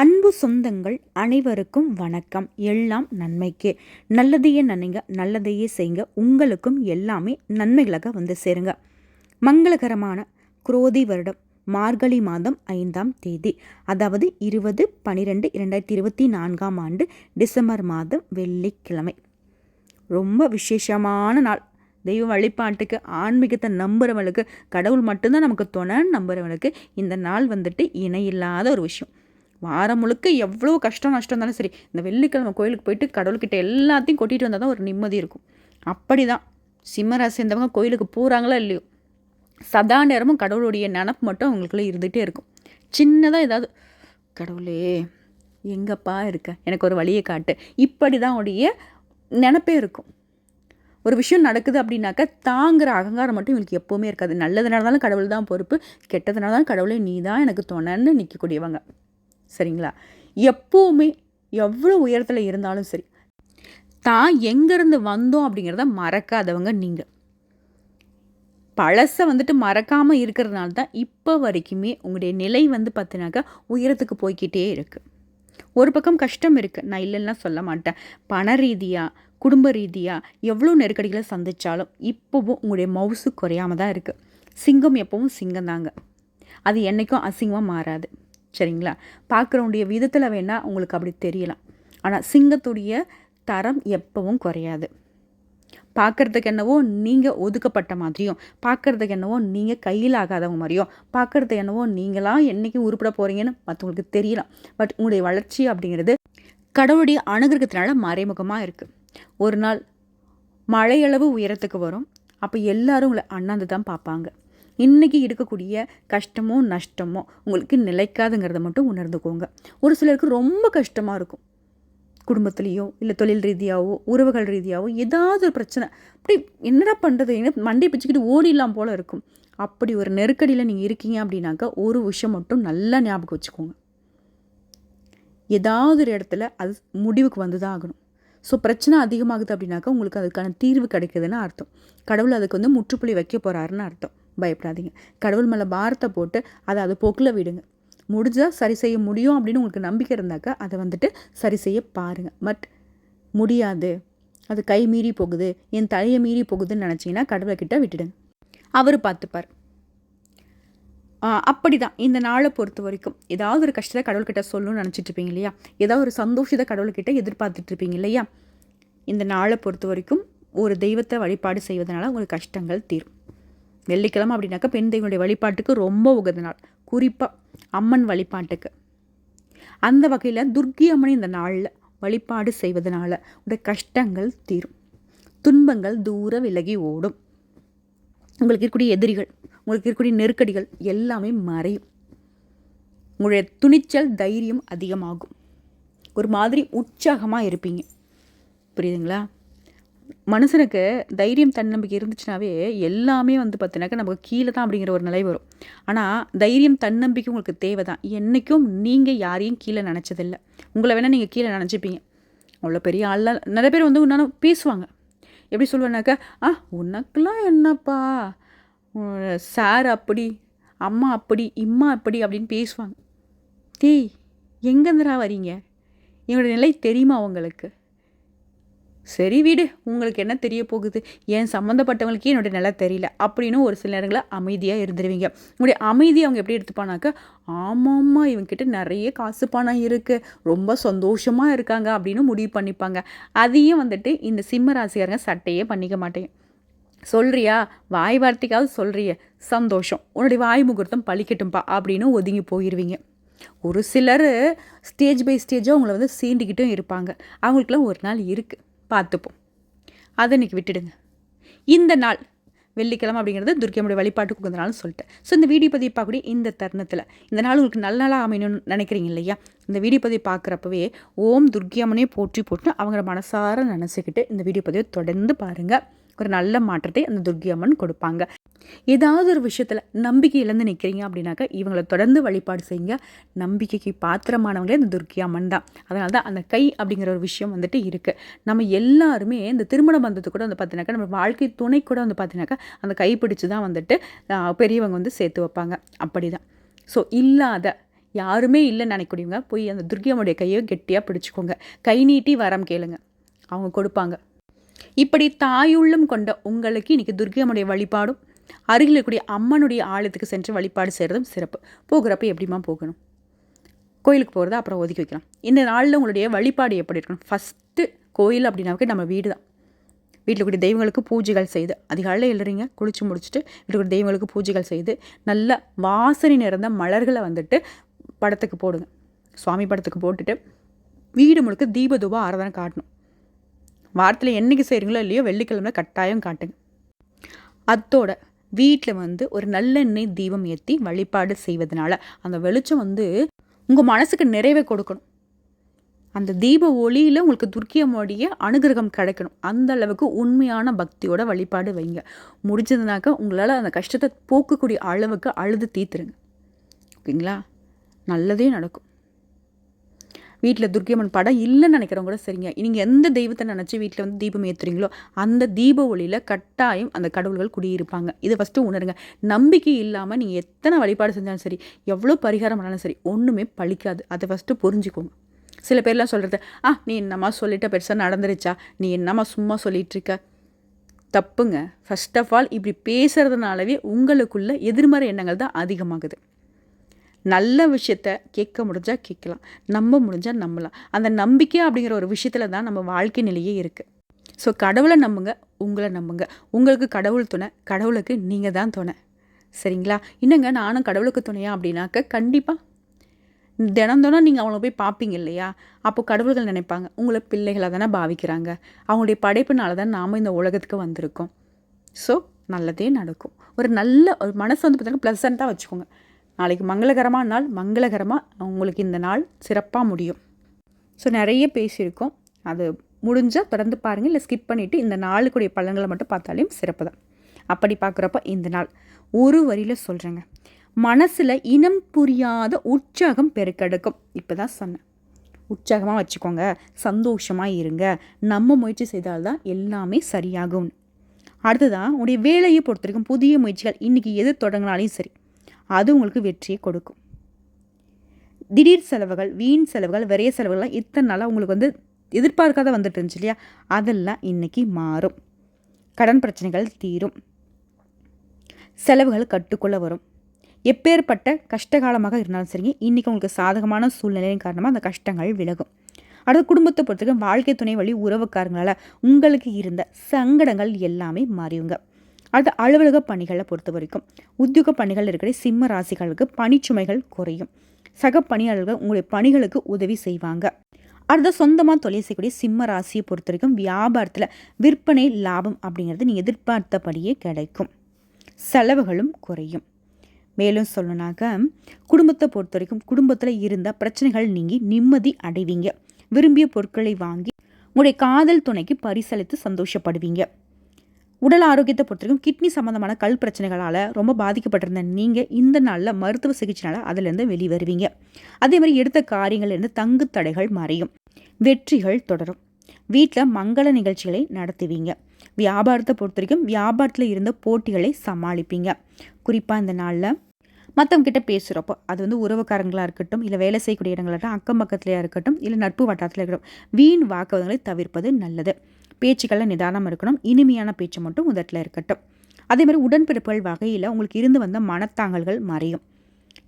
அன்பு சொந்தங்கள் அனைவருக்கும் வணக்கம். எல்லாம் நன்மைக்கே. நல்லதையே நினைங்க நல்லதையே செய்யுங்க உங்களுக்கும் எல்லாமே நன்மைகளாக வந்து சேருங்க. மங்களகரமான குரோதி வருடம் மார்கழி மாதம் ஐந்தாம் தேதி அதாவது இருபது பனிரெண்டு இரண்டாயிரத்தி இருபத்தி நான்காம் ஆண்டு டிசம்பர் மாதம் வெள்ளிக்கிழமை. ரொம்ப விசேஷமான நாள். தெய்வ வழிபாட்டுக்கு ஆன்மீகத்தை நம்புகிறவளுக்கு கடவுள் மட்டும்தான் நமக்கு துணைன்னு நம்புகிறவளுக்கு இந்த நாள் வந்துட்டு இணையில்லாத ஒரு விஷயம். வாரம் முழுக்க எவ்வளோ கஷ்டம் நஷ்டம் இருந்தாலும் சரி இந்த வெள்ளிக்கிழமை கோயிலுக்கு போயிட்டு கடவுள்கிட்ட எல்லாத்தையும் கொட்டிட்டு வந்தால் தான் ஒரு நிம்மதி இருக்கும். அப்படி தான் சிம்மராசி இருந்தவங்க கோயிலுக்கு போகிறாங்களா இல்லையோ சதா நேரமும் கடவுளுடைய நினப்பு மட்டும் அவங்களுக்குள்ளே இருந்துகிட்டே இருக்கும். சின்னதாக ஏதாவது கடவுளே எங்கப்பா இருக்க? எனக்கு ஒரு வழியை காட்டு. இப்படி தான் உடைய நினப்பே இருக்கும். ஒரு விஷயம் நடக்குது அப்படின்னாக்கா தாங்கிற அகங்காரம் மட்டும் இவங்களுக்கு எப்போவுமே இருக்காது. நல்லதுனால தான் கடவுள் தான் பொறுப்பு கெட்டதுனால தான் கடவுளே நீ தான் எனக்கு துணைன்னு நிற்கக்கூடியவங்க சரிங்களா? எப்போவுமே எவ்வளோ உயரத்தில் இருந்தாலும் சரி தான் எங்கேருந்து வந்தோம் அப்படிங்கிறத மறக்காதவங்க நீங்கள் பழசை வந்துட்டு மறக்காமல் இருக்கிறதுனால தான் இப்போ வரைக்குமே உங்களுடைய நிலை வந்து பார்த்தினாக்கா உயரத்துக்கு போய்கிட்டே இருக்குது ஒரு பக்கம் கஷ்டம் இருக்குது நான் இல்லைன்னா சொல்ல மாட்டேன். பண ரீதியாக குடும்ப ரீதியாக எவ்வளோ நெருக்கடிகளை சந்தித்தாலும் இப்போவும் உங்களுடைய மவுசு குறையாமல் தான் இருக்குது சிங்கம் எப்பவும் சிங்கம் தாங்க. அது என்றைக்கும் அசிங்கமாக மாறாது. சரிங்களா? பார்க்குறவனுடைய விதத்தில் வேணால் உங்களுக்கு அப்படி தெரியலாம். ஆனால் சிங்கத்துடைய தரம் எப்பவும் குறையாது. பார்க்குறதுக்கு என்னவோ நீங்கள் ஒதுக்கப்பட்ட மாதிரியும் பார்க்குறதுக்கு என்னவோ நீங்கள் கையில் ஆகாதவங்க மாதிரியும் பார்க்குறது என்னவோ நீங்களாம் என்றைக்கு உருப்பிட போகிறீங்கன்னு மற்றவங்களுக்கு தெரியலாம். பட் உங்களுடைய வளர்ச்சி அப்படிங்கிறது கடவுளுடைய அனுகிரகத்தினால மறைமுகமாக இருக்குது ஒரு நாள் மழையளவு உயரத்துக்கு வரும். அப்போ எல்லாரும் உங்களை அண்ணாந்து தான் பார்ப்பாங்க. இன்றைக்கி இருக்கக்கூடிய கஷ்டமோ நஷ்டமோ உங்களுக்கு நிலைக்காதுங்கிறத மட்டும் உணர்ந்துக்கோங்க. ஒரு சிலருக்கு ரொம்ப கஷ்டமாக இருக்கும். குடும்பத்துலேயோ இல்லை தொழில் ரீதியாகவோ உறவுகள் ரீதியாகவோ ஏதாவது ஒரு பிரச்சனை. அப்படி என்னடா பண்ணுறது என்ன மண்டை பிச்சுக்கிட்டு ஓடிடலாம் போல் இருக்கும். அப்படி ஒரு நெருக்கடியில் நீங்கள் இருக்கீங்க அப்படின்னாக்கா ஒரு விஷயம் மட்டும் நல்லா ஞாபகம் வச்சுக்கோங்க. ஏதாவது ஒரு இடத்துல அது முடிவுக்கு வந்து தான் ஆகணும். ஸோ பிரச்சனை அதிகமாகுது அப்படின்னாக்கா உங்களுக்கு அதுக்கான தீர்வு கிடைக்குதுன்னு அர்த்தம். கடவுள் அதுக்கு வந்து முற்றுப்புள்ளி வைக்க போகிறாருன்னு அர்த்தம். பயப்படாதீங்க. கடவுள் மேலே பாரத்தை போட்டு அதை அது போக்கில் விடுங்க. முடிஞ்சால் சரி செய்ய முடியும் அப்படின்னு உங்களுக்கு நம்பிக்கை இருந்தாக்கா அதை வந்துட்டு சரி செய்ய பாருங்கள் பட் முடியாது. அது கை மீறி போகுது. என் தலையை மீறி போகுதுன்னு நினச்சிங்கன்னா கடவுளை கிட்ட விட்டுடுங்க. அவர் பார்த்துப்பார். அப்படி தான் இந்த நாளை பொறுத்த வரைக்கும் ஏதாவது ஒரு கஷ்டத்தை கடவுள்கிட்ட சொல்லணும்னு நினச்சிட்டு இருப்பீங்க இல்லையா? ஏதாவது ஒரு சந்தோஷத்தை கடவுள்கிட்ட எதிர்பார்த்துட்டு இருப்பீங்க இல்லையா? இந்த நாளை பொறுத்த வரைக்கும் ஒரு தெய்வத்தை வழிபாடு செய்வதனால உங்களுக்கு கஷ்டங்கள் தீரும். வெள்ளிக்கிழமை அப்படின்னாக்கா பெண் தெய்வனுடைய வழிபாட்டுக்கு ரொம்ப உகந்த நாள். குறிப்பாக அம்மன் வழிபாட்டுக்கு. அந்த வகையில் துர்க்கி அம்மன் இந்த நாளில் வழிபாடு செய்வதனால உடைய கஷ்டங்கள் தீரும். துன்பங்கள் தூர விலகி ஓடும். உங்களுக்கு இருக்கக்கூடிய எதிரிகள் உங்களுக்கு இருக்கக்கூடிய நெருக்கடிகள் எல்லாமே மறையும். உங்களுடைய துணிச்சல் தைரியம் அதிகமாகும். ஒரு மாதிரி உற்சாகமாக இருப்பீங்க. புரியுதுங்களா? மனுஷனுக்கு தைரியம் தன்னம்பிக்கை இருந்துச்சுனாவே எல்லாமே வந்து பார்த்தினாக்கா நமக்கு கீழே தான் அப்படிங்கிற ஒரு நிலை வரும். ஆனால் தைரியம் தன்னம்பிக்கை உங்களுக்கு தேவை தான் என்றைக்கும் நீங்கள் யாரையும் கீழே நினச்சதில்லை. உங்களை வேணால் நீங்கள் கீழே நினச்சிப்பீங்க. அவ்வளோ பெரிய ஆள்லாம் நிறைய பேர் வந்து உன்னாலும் பேசுவாங்க. எப்படி சொல்லுவேன்னாக்கா ஆ உனக்கெலாம் என்னப்பா? சார் அப்படி அம்மா அப்படி இம்மா அப்படி அப்படின்னு பேசுவாங்க. டேய் எங்கேருந்துடா வரீங்க? என்னோடய நிலை தெரியுமா உங்களுக்கு? சரி வீடு உங்களுக்கு என்ன தெரிய போகுது? ஏன் சம்மந்தப்பட்டவங்களுக்கு என்னுடைய நிலை தெரியல அப்படின்னு ஒரு சில நேரங்களில் அமைதியாக இருந்துருவீங்க. உங்களுடைய அமைதியை அவங்க எப்படி எடுத்துப்பானாக்க ஆமாம்மா இவங்ககிட்ட நிறைய காசு பணம் இருக்குது ரொம்ப சந்தோஷமாக இருக்காங்க அப்படின்னு முடிவு பண்ணிப்பாங்க. அதையும் வந்துட்டு இந்த சிம்ம ராசிக்காரங்க சட்டையே பண்ணிக்க மாட்டேங்க. சொல்கிறியா வாய் வார்த்தைக்காவது சொல்கிறிய சந்தோஷம். உன்னுடைய வாய் முகூர்த்தம் பழிக்கட்டும்பா அப்படின்னு ஒதுங்கி போயிடுவீங்க ஒரு சிலர் ஸ்டேஜ் பை ஸ்டேஜாக அவங்கள வந்து சீண்டிக்கிட்டும் இருப்பாங்க. அவங்களுக்குலாம் ஒரு நாள் இருக்குது பார்த்துப்போம். அதை இன்றைக்கி விட்டுடுங்க. இந்த நாள் வெள்ளிக்கிழமை அப்படிங்கிறது துர்க்கையுடைய வழிபாட்டுக்கு உகந்த நாள்னு சொல்லிட்டேன். ஸோ இந்த வீடியோ பதிவு பார்க்கக்கூடிய இந்த தருணத்தில் இந்த நாள் உங்களுக்கு நல்ல நாளாக அமையணும்னு நினைக்கிறீங்க இல்லையா? இந்த வீடியோ பதிவு பார்க்குறப்பவே ஓம் துர்க்கியம்மனே போற்றி போட்டு அவங்கள மனசார நினச்சிக்கிட்டு இந்த வீடியோ பதிவை தொடர்ந்து பாருங்கள் ஒரு நல்ல மாற்றத்தை அந்த துர்கி அம்மன் கொடுப்பாங்க. ஏதாவது ஒரு விஷயத்தில் நம்பிக்கை இழந்து நிற்கிறீங்க அப்படின்னாக்கா இவங்களை தொடர்ந்து வழிபாடு செய்யுங்க. நம்பிக்கைக்கு பாத்திரமானவங்களே இந்த துர்க்கி அம்மன் தான். அதனால தான் அந்த கை அப்படிங்கிற ஒரு விஷயம் வந்துட்டு இருக்குது நம்ம எல்லாருமே இந்த திருமண பந்தத்தை கூட வந்து பார்த்தீங்கன்னாக்கா நம்ம வாழ்க்கை துணை கூட வந்து பார்த்தீங்கன்னாக்கா அந்த கை பிடிச்சி தான் வந்துட்டு பெரியவங்க வந்து சேர்த்து வைப்பாங்க. அப்படி தான் ஸோ இல்லாத யாருமே இல்லைன்னு நினைக்கூடியவங்க போய் அந்த துர்கியம்முடைய கையை கெட்டியாக பிடிச்சிக்கோங்க. கை நீட்டி வரம் கேளுங்க. அவங்க கொடுப்பாங்க. இப்படி தாயுள்ளம் கொண்ட உங்களுக்கு இன்றைக்கி துர்கையம்முடைய வழிபாடும் அருகில் இருக்கக்கூடிய அம்மனுடைய ஆலயத்துக்கு சென்று வழிபாடு செய்கிறதும் சிறப்பு. போகிறப்ப எப்படிமா போகணும்? கோயிலுக்கு போகிறத அப்புறம் ஒதுக்கி வைக்கலாம். இந்த நாளில் உங்களுடைய வழிபாடு எப்படி இருக்கணும்? ஃபஸ்ட்டு கோயில் அப்படின்னாவே நம்ம வீடு தான் வீட்டில் கூடிய தெய்வங்களுக்கு பூஜைகள் செய்து அதிகாலையில் எழுறீங்க குளிச்சு முடிச்சுட்டு வீட்டில் கூடிய தெய்வங்களுக்கு பூஜைகள் செய்து நல்ல வாசனை நிறைந்த மலர்களை வந்துட்டு படத்துக்கு போடுங்க. சுவாமி படத்துக்கு போட்டுட்டு வீடு முழுக்க தீப தூப ஆராதனை காட்டணும். வாரத்தில் என்றைக்கு செய்கிறீங்களோ இல்லையோ வெள்ளிக்கிழமை கட்டாயம் காட்டுங்க. அத்தோட வீட்டில் வந்து ஒரு நல்லெண்ணெய் தீபம் ஏற்றி வழிபாடு செய்வதனால அந்த வெளிச்சம் வந்து உங்கள் மனசுக்கு நிறைவை கொடுக்கணும். அந்த தீப ஒளியில் உங்களுக்கு துர்க்கியமோடைய அனுகிரகம் கிடைக்கணும். அந்த அளவுக்கு உண்மையான பக்தியோட வழிபாடு வைங்க. முடிஞ்சதுனாக்கா உங்களால் அந்த கஷ்டத்தை போக்கக்கூடிய அளவுக்கு அழுது தீத்துருங்க. ஓகேங்களா? நல்லதே நடக்கும். வீட்டில் துர்க்கியம்மன் படம் இல்லைன்னு நினைக்கிறவங்க கூட சரிங்க. நீங்கள் எந்த தெய்வத்தை நினச்சி வீட்டில் வந்து தீபம் ஏற்றுறீங்களோ அந்த தீப ஒளியில் கட்டாயம் அந்த கடவுள்கள் குடியிருப்பாங்க. இதை ஃபஸ்ட்டு உணருங்க. நம்பிக்கை இல்லாமல் நீங்கள் எத்தனை வழிபாடு செஞ்சாலும் சரி எவ்வளோ பரிகாரம் பண்ணாலும் சரி ஒன்றுமே பழிக்காது. அதை ஃபஸ்ட்டு புரிஞ்சுக்கோங்க. சில பேர்லாம் சொல்கிறது ஆ நீ என்னம்மா சொல்லிட்ட பெருசாக நடந்துருச்சா? நீ என்னம்மா சும்மா சொல்லிகிட்ருக்க தப்புங்க. ஃபஸ்ட் ஆஃப் ஆல் இப்படி பேசுகிறதுனாலவே உங்களுக்குள்ள எதிர்மறை எண்ணங்கள் தான் அதிகமாகுது. நல்ல விஷயத்த கேட்க முடிஞ்சால் கேட்கலாம் நம்ப முடிஞ்சால் நம்பலாம். அந்த நம்பிக்கை அப்படிங்கிற ஒரு விஷயத்தில் தான் நம்ம வாழ்க்கை நிலையே இருக்குது ஸோ கடவுளை நம்புங்க உங்களை நம்புங்க. உங்களுக்கு கடவுள் துணை கடவுளுக்கு நீங்கள் தான் துணை. சரிங்களா? என்னங்க நானும் கடவுளுக்கு துணையா அப்படின்னாக்க கண்டிப்பாக தினம் தினம் நீங்கள் அவங்கள போய் பார்ப்பீங்க இல்லையா? அப்போ கடவுள்கள் நினைப்பாங்க உங்களை பிள்ளைகளாக தானே பாவிக்கிறாங்க. அவங்களுடைய படைப்புனால தான் நாம் இந்த உலகத்துக்கு வந்திருக்கோம். ஸோ நல்லதே நடக்கும். ஒரு நல்ல ஒரு மனசு வந்து பார்த்தீங்கன்னா ப்ளசண்ட்டாக வச்சுக்கோங்க. நாளைக்கு மங்களகரமான நாள் மங்களகரமாக உங்களுக்கு இந்த நாள் சிறப்பாக முடியும். ஸோ நிறைய பேசியிருக்கோம் அது முடிஞ்சால் தொடர்ந்து பாருங்கள் இல்லை ஸ்கிப் பண்ணிவிட்டு இந்த நாளுக்குடைய பலன்களை மட்டும் பார்த்தாலையும் சிறப்பு தான். அப்படி பார்க்குறப்ப இந்த நாள். ஒரு வரியில் சொல்கிறேங்க மனசில் இனம் புரியாத உற்சாகம் பெருக்கெடுக்கும். இப்போ தான் சொன்னேன். உற்சாகமாக வச்சுக்கோங்க. சந்தோஷமாக இருங்க. நம்ம முயற்சி செய்தால்தான் எல்லாமே சரியாகும் அடுத்ததான் உடைய வேலையை பொறுத்த வரைக்கும் புதிய முயற்சிகள் இன்றைக்கி எது தொடங்கினாலையும் சரி. அது உங்களுக்கு வெற்றியை கொடுக்கும். திடீர் செலவுகள் வீண் செலவுகள் விரைய செலவுகள்லாம் இத்தனை நாளாக உங்களுக்கு வந்து எதிர்பார்க்காத வந்துட்டு இருந்துச்சு இல்லையா? அதெல்லாம் இன்றைக்கி மாறும். கடன் பிரச்சனைகள் தீரும். செலவுகள் கட்டுக்குள்ளே வரும். எப்பேற்பட்ட கஷ்டகாலமாக இருந்தாலும் சரிங்க இன்றைக்கி உங்களுக்கு சாதகமான சூழ்நிலையின் காரணமாக அந்த கஷ்டங்கள் விலகும். அடுத்த குடும்பத்தை பொறுத்தவரைக்கும் வாழ்க்கை துணை வழி உறவுக்காரங்களால் உங்களுக்கு இருந்த சங்கடங்கள் எல்லாமே மாறியுங்க அடுத்த அலுவலக பணிகளை பொறுத்த வரைக்கும். உத்தியோக பணிகள் இருக்கிற சிம்ம ராசிகளுக்கு பணிச்சுமைகள் குறையும். சக பணியாளர்கள் உங்களுடைய பணிகளுக்கு உதவி செய்வாங்க. அடுத்த சொந்தமாக தொழில் செய்யக்கூடிய சிம்ம ராசியை பொறுத்த வரைக்கும் வியாபாரத்தில் விற்பனை லாபம் அப்படிங்கிறது நீங்கள் எதிர்பார்த்தபடியே கிடைக்கும். செலவுகளும் குறையும். மேலும் சொல்லணாக்க குடும்பத்தை பொறுத்த வரைக்கும் குடும்பத்தில் இருந்த பிரச்சனைகள் நீங்கி நிம்மதி அடைவீங்க. விரும்பிய பொருட்களை வாங்கி உங்களுடைய காதல் துணைக்கு பரிசளித்து சந்தோஷப்படுவீங்க. உடல் ஆரோக்கியத்தை பொறுத்த வரைக்கும் கிட்னி சம்மந்தமான கல் பிரச்சனைகளால் ரொம்ப பாதிக்கப்பட்டிருந்த நீங்கள் இந்த நாளில் மருத்துவ சிகிச்சைனால் அதிலேருந்து வெளிவருவீங்க. அதே மாதிரி எடுத்த காரியங்கள்லேருந்து தங்கு தடைகள் மறையும். வெற்றிகள் தொடரும். வீட்டில் மங்கள நிகழ்ச்சிகளை நடத்துவீங்க. வியாபாரத்தை பொறுத்த வரைக்கும் வியாபாரத்தில் இருந்த போட்டிகளை சமாளிப்பீங்க. குறிப்பாக இந்த நாளில் மற்றவங்கிட்ட பேசுகிறப்போ அது வந்து உறவுக்காரங்களாக இருக்கட்டும் இல்லை வேலை செய்யக்கூடிய இடங்களாக இருக்கட்டும் அக்கம் பக்கத்துலையாக இருக்கட்டும் இல்லை நட்பு வட்டாரத்தில் இருக்கட்டும் வீண் வாக்குவதங்களை தவிர்ப்பது நல்லது. பேச்சுக்களில் நிதானம் இருக்கணும். இனிமையான பேச்சு மட்டும் உதட்டில் இருக்கட்டும். அதே மாதிரி உடன்பிறப்புகள் வகையில் உங்களுக்கு இருந்து வந்த மனத்தாங்கல்கள் மறையும்.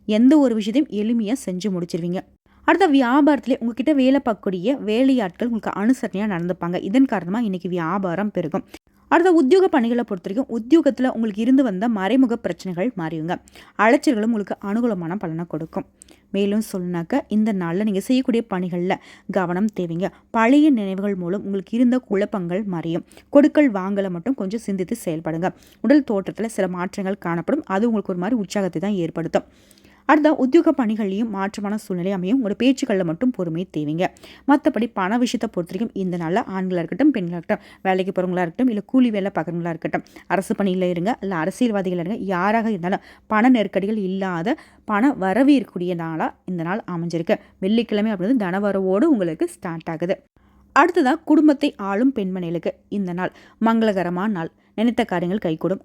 எந்த ஒரு விஷயத்தையும் எளிமையாக செஞ்சு முடிச்சிருவீங்க. அடுத்த வியாபாரத்திலே உங்ககிட்ட வேலை பார்க்கக்கூடிய வேலையாட்கள் உங்களுக்கு அனுசரணையாக நடந்துப்பாங்க. இதன் காரணமாக இன்றைக்கி வியாபாரம் பெருகும். அடுத்த உத்தியோக பணிகளை பொறுத்த வரைக்கும் உத்தியோகத்தில் உங்களுக்கு இருந்து வந்த மறைமுக பிரச்சனைகள் மாறியுங்க. அலைச்சல்களும் உங்களுக்கு அனுகூலமான பலனை கொடுக்கும். மேலும் சொல்லணுனாக்கா இந்த நாளில் நீங்கள் செய்யக்கூடிய பணிகளில் கவனம் தேவைங்க. பழைய நினைவுகள் மூலம் உங்களுக்கு இருந்த குழப்பங்கள் மறையும். கொடுக்கல் வாங்கலை மட்டும் கொஞ்சம் சிந்தித்து செயல்படுங்க. உடல் தோற்றத்தில் சில மாற்றங்கள் காணப்படும். அது உங்களுக்கு ஒரு மாதிரி உற்சாகத்தை தான் ஏற்படுத்தும். அடுத்த உத்தியோக பணிகள்லையும் மாற்றமான சூழ்நிலை அமையும். உங்களோட பேச்சுக்களில் மட்டும் பொறுமை தேவைங்க. மற்றபடி பண விஷயத்தை பொறுத்த வரைக்கும் இந்த நாளில் ஆண்களாக இருக்கட்டும் பெண்களாக இருக்கட்டும் வேலைக்கு போகிறவங்களா இருக்கட்டும் இல்லை கூலி வேலை பார்க்குறவங்களா இருக்கட்டும் அரசு பணியில் இருங்க இல்லை அரசியல்வாதிகள் இருங்க யாராக இருந்தாலும் பண நெருக்கடிகள் இல்லாத பண வரவு இருக்கக்கூடிய நாளாக இந்த நாள் அமைஞ்சிருக்கு. வெள்ளிக்கிழமை அப்படின்றது தனவரவோடு உங்களுக்கு ஸ்டார்ட் ஆகுது. அடுத்ததாக குடும்பத்தை ஆளும் பெண்மணிகளுக்கு இந்த நாள் மங்களகரமான நாள். நினைத்த காரியங்கள் கைகூடும்.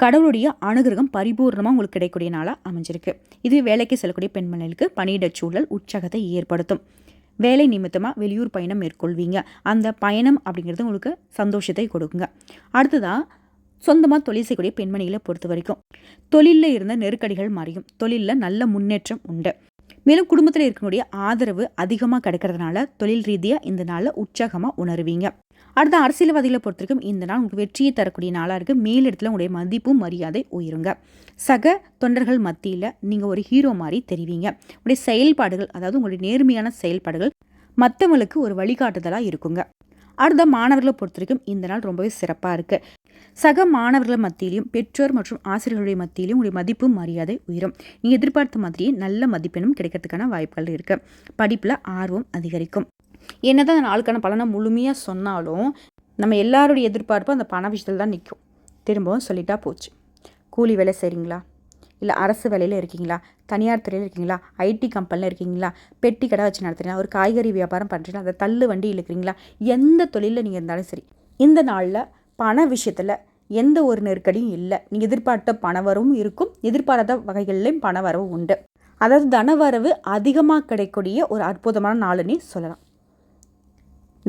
கடவுளுடைய அனுகிரகம் பரிபூர்ணமாக உங்களுக்கு கிடைக்கக்கூடிய நாளாக அமைஞ்சிருக்கு. இது வேலைக்கு செல்லக்கூடிய பெண்மணிகளுக்கு பணியிடச் சூழல் உற்சாகத்தை ஏற்படுத்தும். வேலை நிமித்தமாக வெளியூர் பயணம் மேற்கொள்வீங்க. அந்த பயணம் அப்படிங்கிறது உங்களுக்கு சந்தோஷத்தை கொடுக்குங்க. அடுத்ததாக சொந்தமாக தொழில் செய்யக்கூடிய பெண்மணிகளை பொறுத்த வரைக்கும் தொழிலில் இருந்த நெருக்கடிகள் மாறியும். தொழிலில் நல்ல முன்னேற்றம் உண்டு. மேலும் குடும்பத்தில் இருக்கக்கூடிய ஆதரவு அதிகமாக கிடைக்கிறதுனால தொழில் ரீதியாக இந்த நாளில் உற்சாகமாக உணருவீங்க. அடுத்த அரசியல்வாதிகளை பொறுத்த வரைக்கும் இந்த நாள் உங்களுக்கு வெற்றியை தரக்கூடிய நாளாக இருக்குது மேலிடத்தில் உங்களுடைய மதிப்பும் மரியாதை உயருங்க. சக தொண்டர்கள் மத்தியில் நீங்கள் ஒரு ஹீரோ மாதிரி தெரிவிங்க. உங்களுடைய செயல்பாடுகள் அதாவது உங்களுடைய நேர்மையான செயல்பாடுகள் மற்றவங்களுக்கு ஒரு வழிகாட்டுதலாக இருக்குங்க. அடுத்த மாணவர்களை பொறுத்த வரைக்கும் இந்த நாள் ரொம்பவே சிறப்பாக இருக்குது சக மாணவர்கள் மத்தியிலையும் பெற்றோர் மற்றும் ஆசிரியர்களுடைய மத்தியிலையும் உங்களுடைய மதிப்பு மரியாதை உயரும். நீங்கள் எதிர்பார்த்த மாதிரியே நல்ல மதிப்பெண்ணும் கிடைக்கிறதுக்கான வாய்ப்புகள் இருக்குது படிப்பில் ஆர்வம் அதிகரிக்கும். என்ன தான் அந்த நாளுக்கான பலனை முழுமையாக சொன்னாலும் நம்ம எல்லாருடைய எதிர்பார்ப்பும் அந்த பண விஷயத்தில் தான் நிற்கும் திரும்பவும் சொல்லிட்டா போச்சு. கூலி வேலை செய்கிறீங்களா இல்லை அரசு வேலையில் இருக்கீங்களா? தனியார் துறையில் இருக்கீங்களா? ஐடி கம்பெனியில் இருக்கீங்களா? பெட்டி கடை வச்சு நடத்துறீங்களா? ஒரு காய்கறி வியாபாரம் பண்ணுறீங்களா அந்த தள்ளு வண்டி இழுக்கிறீங்களா எந்த தொழிலில் நீங்கள் இருந்தாலும் சரி இந்த நாளில் பண விஷயத்தில் எந்த ஒரு நெருக்கடியும் இல்லை. நீங்கள் எதிர்பார்த்த பண வரவும் இருக்கும். எதிர்பாராத வகைகளிலும் பண வரவும் உண்டு. அதாவது தனவரவு அதிகமாக கிடைக்கக்கூடிய ஒரு அற்புதமான நாளுன்னே சொல்லலாம்.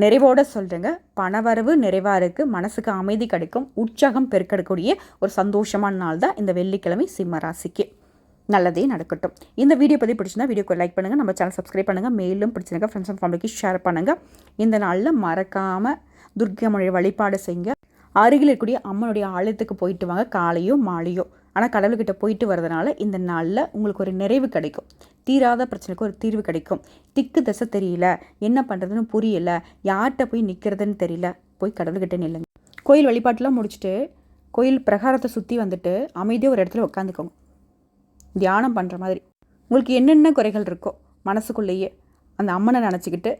நிறைவோட சொல்கிறேங்க பணவரவு நிறைவாக இருக்குது மனசுக்கு அமைதி கிடைக்கும். உற்சாகம் பெருக்கெடுக்கக்கூடிய ஒரு சந்தோஷமான நாள் தான் இந்த வெள்ளிக்கிழமை சிம்ம ராசிக்கு. நல்லதே நடக்கட்டும். இந்த வீடியோ பற்றி பிடிச்சிருந்தா வீடியோக்கு லைக் பண்ணுங்கள் நம்ம சேனல் சப்ஸ்கிரைப் பண்ணுங்கள் மேலும் பிடிச்சிருங்க ஃப்ரெண்ட்ஸ் அண்ட் ஃபேமிலிக்கு ஷேர் பண்ணுங்கள் இந்த நாளில் மறக்காமல் துர்க்கமொழி வழிபாடு செய்யுங்க. அருகில் இருக்கக்கூடிய அம்மனுடைய ஆலயத்துக்கு போயிட்டு வாங்க. காலையோ மாலையோ. ஆனால் கடவுள்கிட்ட போயிட்டு வரதுனால இந்த நாளில் உங்களுக்கு ஒரு நிறைவு கிடைக்கும். தீராத பிரச்சனைக்கு ஒரு தீர்வு கிடைக்கும். திக்கு தசை தெரியல. என்ன பண்ணுறதுன்னு புரியல. யார்கிட்ட போய் நிற்கிறதுன்னு தெரியல. போய் கடவுள்கிட்ட நில்லுங்க. கோயில் வழிபாட்டெலாம் முடிச்சுட்டு கோயில் பிரகாரத்தை சுற்றி வந்துட்டு அமைதியாக ஒரு இடத்துல உட்காந்துக்கோங்க தியானம் பண்ணுற மாதிரி. உங்களுக்கு என்னென்ன குறைகள் இருக்கோ மனசுக்குள்ளேயே அந்த அம்மனை நினச்சிக்கிட்டு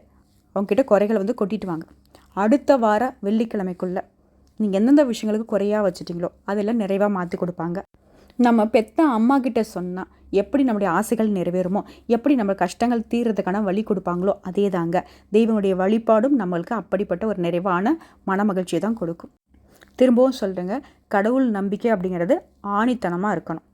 அவங்கக்கிட்ட குறைகளை வந்து கொட்டிட்டு வாங்க. அடுத்த வார வெள்ளிக்கிழமைக்குள்ளே நீங்கள் எந்தெந்த விஷயங்களுக்கு குறையாக வச்சுட்டிங்களோ அதெல்லாம் நிறைவாக மாற்றி கொடுப்பாங்க. நம்ம பெத்த அம்மா கிட்ட சொன்னால் எப்படி நம்முடைய ஆசைகள் நிறைவேறுமோ எப்படி நம்ம கஷ்டங்கள் தீர்றதுக்கான வழி கொடுப்பாங்களோ அதே தாங்க தெய்வனுடைய வழிபாடும் நம்மளுக்கு அப்படிப்பட்ட ஒரு நிறைவான மன மகிழ்ச்சியை தான் கொடுக்கும். திரும்பவும் சொல்கிறேங்க கடவுள் நம்பிக்கை அப்படிங்கிறது ஆணித்தனமாக இருக்கணும்.